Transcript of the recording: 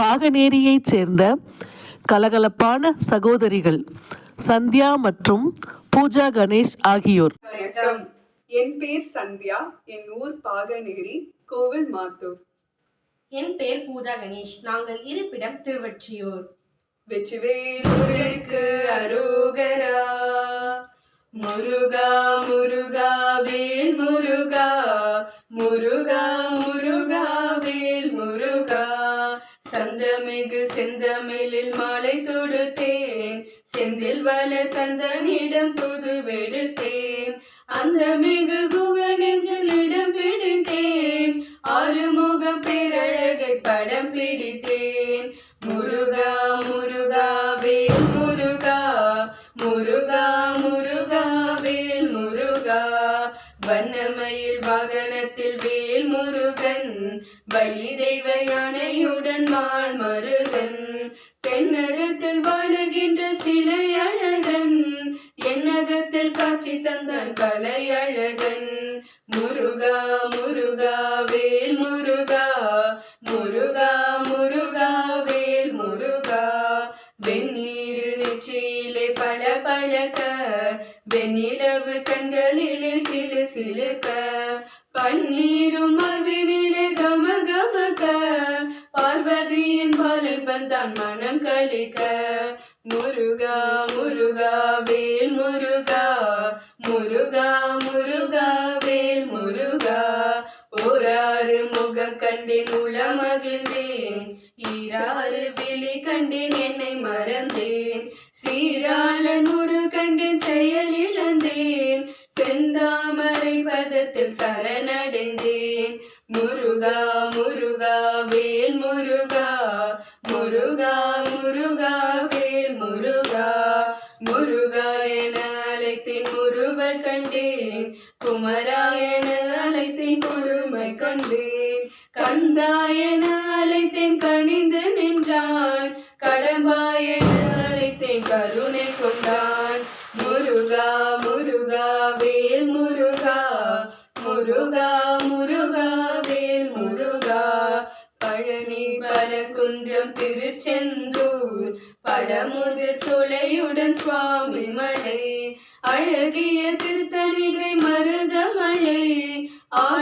பாகநேரியைச் சேர்ந்த கலகலப்பான சகோதரிகள் சந்தியா மற்றும் பூஜா கணேஷ் ஆகியோர். என் பேர் சந்தியா. என் ஊர் பாகநேரி கோவில் மாத்தூர். என் பெயர் பூஜா கணேஷ். நாங்கள் இருப்பிடம் திருவொற்றியூர். வெற்றிவேல் முருகனுக்கு அரோகரா. முருகா முருகா வேல் முருகா. முருகா செந்தமிழில் மாலை தொடுத்தேன். செந்தில் வல தந்தனிடம் புது வெடுத்தேன். அந்த மிகு குக நெஞ்சில் இடம் பிடித்தேன். ஆறுமுக பேரழகை படம் பிடித்தேன். முருகா முருகா வண்ணமயில் வாகனத்தில் வேல் முருகன் வள்ளி தெய்வ யானையுடன் மால் மருகன் தென்னகத்தில் வாழுகின்ற சிலை அழகன் என்னகத்தில் காட்சி தந்தான் கலை அழகன். முருகா முருகா வேல் முருகா முருகா முருகா வேல் முருகா வெந்நீர் நெற்றியிலே பல பழக்க வெண்ணிலவு கண்களிலே சிலு சிலுக்க பன்னீரும் மார்பினிலே கம கமக பார்வதியின் பாலன் வந்தான் மனம் கழிக்க. முருகா முருகா வேல் முருகா முருகா முருகா வேல் முருகா ஓராறு முகம் கண்டேன் உளமகிழ்ந்தேன் ஈராறு விழி கண்டேன் என்னை மறந்தேன். சீராளன் ஒரு கண்டேன் செயல் இழந்தேன். செந்தாமரை பதத்தில் சரணடைந்தேன். முருகா முருகா வேல் முருகா முருகா முருகா வேல் முருகா முருகா என அழைத்தேன் முருவல் கண்டேன். குமரா என அழைத்தேன் கொடுமை கண்டேன். கந்தா என அழைத்தேன் கனிந்து நின்றான். கடம்பாயன அழைத்தேன் கருணை கொண்டான். முருகா முருகா வேல் முருகா. முருகா முருகா வேல் முருகா. பழனி பரங்குன்றம் திருச்செந்தூர். பழமுது சுளையுடன் சுவாமி மலை. அழகிய திருத்தணிகை மருதமலை. ஆ